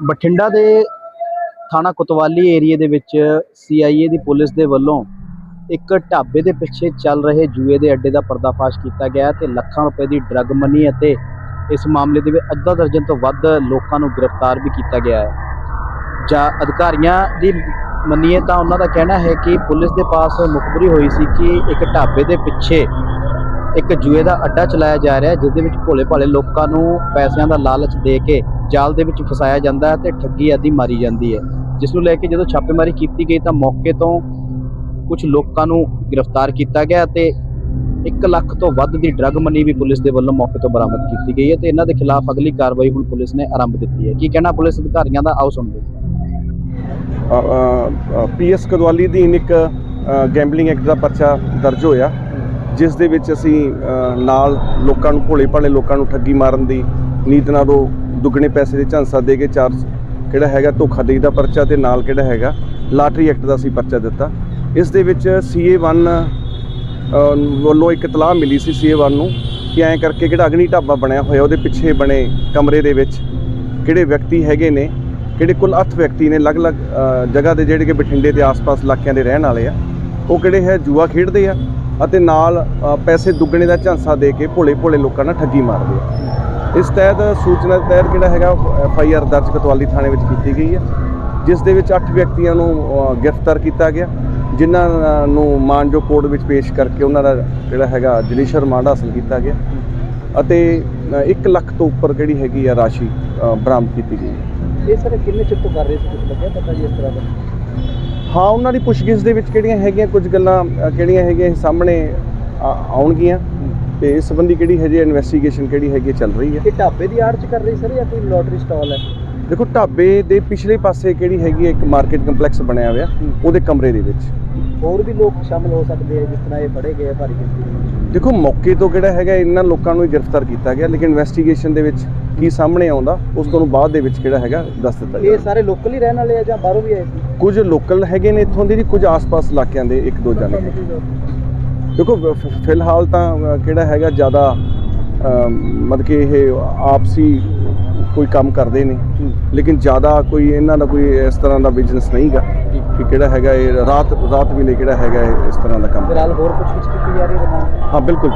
ਬਠਿੰਡਾ ਦੇ ਥਾਣਾ ਕੁਤਵਾਲੀ ਏਰੀਏ ਦੇ ਵਿੱਚ ਸੀਆਈਏ ਦੀ ਪੁਲਿਸ ਦੇ ਵੱਲੋਂ ਇੱਕ ਢਾਬੇ ਦੇ ਪਿੱਛੇ ਚੱਲ ਰਹੇ ਜੂਏ ਦੇ ਅੱਡੇ ਦਾ ਪਰਦਾਫਾਸ਼ ਕੀਤਾ ਗਿਆ ਤੇ ਲੱਖਾਂ ਰੁਪਏ ਦੀ ਡਰੱਗ ਮਨੀ ਅਤੇ ਇਸ ਮਾਮਲੇ ਦੇ ਵਿੱਚ ਅੱਧਾ ਦਰਜਨ ਤੋਂ ਵੱਧ ਲੋਕਾਂ ਨੂੰ ਗ੍ਰਿਫਤਾਰ ਵੀ ਕੀਤਾ ਗਿਆ ਹੈ। ਜਾਂ ਅਧਿਕਾਰੀਆਂ ਦੀ ਮੰਨੀਏ ਤਾਂ ਉਹਨਾਂ ਦਾ ਕਹਿਣਾ ਹੈ ਕਿ ਪੁਲਿਸ ਦੇ ਪਾਸ ਮੁਖਬਰੀ ਹੋਈ ਸੀ ਕਿ ਇੱਕ ਢਾਬੇ ਦੇ ਪਿੱਛੇ ਇੱਕ ਜੂਏ ਦਾ ਅੱਡਾ ਚਲਾਇਆ ਜਾ ਰਿਹਾ ਹੈ, ਜਿਸ ਦੇ ਵਿੱਚ ਭੋਲੇ ਭਾਲੇ ਲੋਕਾਂ ਨੂੰ ਪੈਸਿਆਂ ਦਾ ਲਾਲਚ ਦੇ ਕੇ ਜਾਲ ਦੇ ਵਿੱਚ ਫਸਾਇਆ ਜਾਂਦਾ ਹੈ ਤੇ ਠੱਗੀ ਆਦਿ ਮਾਰੀ ਜਾਂਦੀ ਹੈ। ਜਿਸ ਨੂੰ ਲੈ ਕੇ ਜਦੋਂ ਛਾਪੇਮਾਰੀ ਕੀਤੀ ਗਈ ਤਾਂ ਮੌਕੇ ਤੋਂ ਕੁਝ ਲੋਕਾਂ ਨੂੰ ਗ੍ਰਿਫਤਾਰ ਕੀਤਾ ਗਿਆ ਤੇ 1 ਲੱਖ ਤੋਂ ਵੱਧ ਦੀ ਡਰੱਗ ਮਨੀ ਵੀ ਪੁਲਿਸ ਦੇ ਵੱਲੋਂ ਮੌਕੇ ਤੋਂ ਬਰਾਮਦ ਕੀਤੀ ਗਈ ਹੈ ਤੇ ਇਹਨਾਂ ਦੇ ਖਿਲਾਫ ਅਗਲੀ ਕਾਰਵਾਈ ਹੁਣ ਪੁਲਿਸ ਨੇ ਆਰੰਭ ਦਿੱਤੀ ਹੈ। ਕੀ ਕਹਿਣਾ ਪੁਲਿਸ ਅਧਿਕਾਰੀਆਂ ਦਾ? ਆਓ ਸੁਣਦੇ ਹਾਂ। ਪੀਐਸ ਕਦਵਾਲੀ ਦੀ ਇੱਕ ਗੈਂਬਲਿੰਗ ਐਕਟ ਦਾ ਪਰਚਾ ਦਰਜ ਹੋਇਆ, ਜਿਸ ਦੇ ਵਿੱਚ ਅਸੀਂ ਨਾਲ ਲੋਕਾਂ ਨੂੰ ਭੋਲੇ ਭਾਲੇ ਲੋਕਾਂ ਨੂੰ ਠੱਗੀ ਮਾਰਨ ਦੀ ਨੀਤ ਨਾਲ ਉਹ ਦੁੱਗਣੇ ਪੈਸੇ ਦੇ ਝਾਂਸਾ ਦੇ ਕੇ ਚਾਰ ਕਿਹੜਾ ਹੈਗਾ ਧੋਖਾਧੜੀ ਦਾ ਪਰਚਾ ਤੇ ਨਾਲ ਕਿਹੜਾ ਹੈਗਾ ਲਾਟਰੀ ਐਕਟ ਦਾ ਅਸੀਂ ਪਰਚਾ ਦਿੱਤਾ। ਇਸ ਦੇ ਵਿੱਚ CA1 ਅ, ਵੱਲੋਂ ਇੱਕ ਇਤਲਾਹ ਮਿਲੀ ਸੀ CA1 ਨੂੰ ਕਿ ਐਂ ਕਰਕੇ ਕਿਹੜਾ ਅਗਨੀ ਢਾਬਾ ਬਣਿਆ ਹੋਇਆ ਉਹਦੇ ਪਿੱਛੇ ਬਣੇ ਕਮਰੇ ਦੇ ਵਿੱਚ ਕਿਹੜੇ ਵਿਅਕਤੀ ਹੈਗੇ ਨੇ ਕਿਹੜੇ ਕੁੱਲ 8 ਵਿਅਕਤੀ ਨੇ ਅਲੱਗ-ਅਲੱਗ ਜਗ੍ਹਾ ਦੇ ਜਿਹੜੇ ਕਿ ਬਠਿੰਡੇ ਦੇ ਆਸ-ਪਾਸ ਇਲਾਕਿਆਂ ਦੇ ਰਹਿਣ ਵਾਲੇ ਆ ਉਹ ਕਿਹੜੇ ਹੈ ਜੂਆ ਖੇਡਦੇ ਆ ਅਤੇ ਨਾਲ ਪੈਸੇ ਦੁੱਗਣੇ ਦਾ ਝਾਂਸਾ ਦੇ ਕੇ ਭੋਲੇ-ਭੋਲੇ ਲੋਕਾਂ ਨਾਲ ਠੱਗੀ ਮਾਰਦੇ ਆ। ਇਸ ਤਹਿਤ ਸੂਚਨਾ ਦੇ ਤਹਿਤ ਕਿਹੜਾ ਹੈਗਾ ਐਫ ਆਈ ਆਰ ਦਰਜ ਕਤਵਾਲੀ ਥਾਣੇ ਵਿੱਚ ਕੀਤੀ ਗਈ ਹੈ। ਜਿਸ ਦੇ ਵਿੱਚ 8 ਵਿਅਕਤੀਆਂ ਨੂੰ ਗ੍ਰਿਫਤਾਰ ਕੀਤਾ ਗਿਆ। ਜਿਨ੍ਹਾਂ ਨੂੰ ਮਾਨਜੋ ਕੋਰਟ ਵਿੱਚ ਪੇਸ਼ ਕਰਕੇ ਉਹਨਾਂ ਦਾ ਜਿਹੜਾ ਹੈਗਾ ਜੁਡੀਸ਼ੀਅਲ ਰਿਮਾਂਡ ਹਾਸਲ ਕੀਤਾ ਗਿਆ ਅਤੇ 1 ਲੱਖ ਤੋਂ ਉੱਪਰ ਜਿਹੜੀ ਹੈਗੀ ਆ ਰਾਸ਼ੀ ਬਰਾਮਦ ਕੀਤੀ ਗਈ। ਹੈ ਇਹ ਸਰ ਕਿੰਨੇ ਚਿਰ ਤੋਂ ਕਰ ਰਹੇ ਸੀ? ਕੁਝ ਲੱਗਿਆ ਪਤਾ ਜੀ ਇਸ ਤਰ੍ਹਾਂ ਦਾ? ਹਾਂ ਉਹਨਾਂ ਦੀ ਪੁੱਛਗਿੱਛ ਦੇ ਵਿੱਚ ਕਿਹੜੀਆਂ ਹੈਗੀਆਂ ਕੁਝ ਗੱਲਾਂ ਕਿਹੜੀਆਂ ਹੈਗੀਆਂ ਇਹ ਸਾਹਮਣੇ ਆਉਣਗੀਆਂ। ਤੇ ਇਸ ਸੰਬੰਧੀ ਕਿਹੜੀ ਹੈ ਜੀ ਇਨਵੈਸਟੀਗੇਸ਼ਨ ਕਿਹੜੀ ਹੈਗੀ ਚੱਲ ਰਹੀ ਹੈ ਇਹ ਢਾਬੇ ਦੀ ਆੜ ਚ ਕਰ ਰਹੀ ਸਰ ਜਾਂ ਕੋਈ ਲੋਟਰੀ ਸਟਾਲ ਹੈ? ਦੇਖੋ ਢਾਬੇ ਦੇ ਪਿਛਲੇ ਪਾਸੇ ਕਿਹੜੀ ਹੈਗੀ ਇੱਕ ਮਾਰਕੀਟ ਕੰਪਲੈਕਸ ਬਣਿਆ ਹੋਇਆ ਉਹਦੇ ਕਮਰੇ ਦੇ ਵਿੱਚ। ਹੋਰ ਵੀ ਲੋਕ ਸ਼ਾਮਲ ਹੋ ਸਕਦੇ ਆ ਜਿਸ ਤਰ੍ਹਾਂ ਇਹ ਫੜੇ ਗਏ ਆ ਭਾਰੀ ਗਿਣਤੀ ਦੇਖੋ ਮੌਕੇ ਤੋਂ ਕਿਹੜਾ ਹੈਗਾ ਇਹਨਾਂ ਲੋਕਾਂ ਨੂੰ ਹੀ ਗ੍ਰਿਫਤਾਰ ਕੀਤਾ ਗਿਆ ਲੇਕਿਨ ਇਨਵੈਸਟੀਗੇਸ਼ਨ ਦੇ ਵਿੱਚ ਕੀ ਸਾਹਮਣੇ ਆਉਂਦਾ ਉਸ ਤੋਂ ਬਾਅਦ ਦੇ ਵਿੱਚ ਕਿਹੜਾ ਹੈਗਾ ਦੱਸ ਦਿੱਤਾ ਇਹ ਸਾਰੇ ਲੋਕਲ ਹੀ ਰਹਿਣ ਵਾਲੇ ਆ ਜਾਂ ਬਾਹਰੋਂ ਵੀ ਆਏ ਸੀ? ਕੁਝ ਲੋਕਲ ਹੈਗੇ ਨੇ ਇੱਥੋਂ ਦੇ ਜੀ ਕੁਝ ਆਸ-ਪਾਸ ਇਲਾਕਿਆਂ ਦੇ ਇੱਕ ਦੋ ਜਣੇ ਦੇਖੋ ਫਿਲਹਾਲ ਤਾਂ ਕਿਹੜਾ ਹੈਗਾ ਜ਼ਿਆਦਾ ਮਤਲਬ ਕਿ ਇਹ ਆਪਸੀ ਕੋਈ ਕੰਮ ਕਰਦੇ ਨੇ ਲੇਕਿਨ ਜ਼ਿਆਦਾ ਕੋਈ ਇਹਨਾਂ ਦਾ ਕੋਈ ਇਸ ਤਰ੍ਹਾਂ ਦਾ ਬਿਜ਼ਨਸ ਨਹੀਂਗਾ ਕਿ ਕਿਹੜਾ ਹੈਗਾ ਇਹ ਰਾਤ ਰਾਤ ਵੇਲੇ ਕਿਹੜਾ ਹੈਗਾ ਇਸ ਤਰ੍ਹਾਂ ਦਾ ਕੰਮ। ਫਿਲਹਾਲ ਹੋਰ ਕੁਝ ਕੀਤੀ ਜਾ ਰਹੀ ਹੈ ਹਾਂ ਬਿਲਕੁਲ।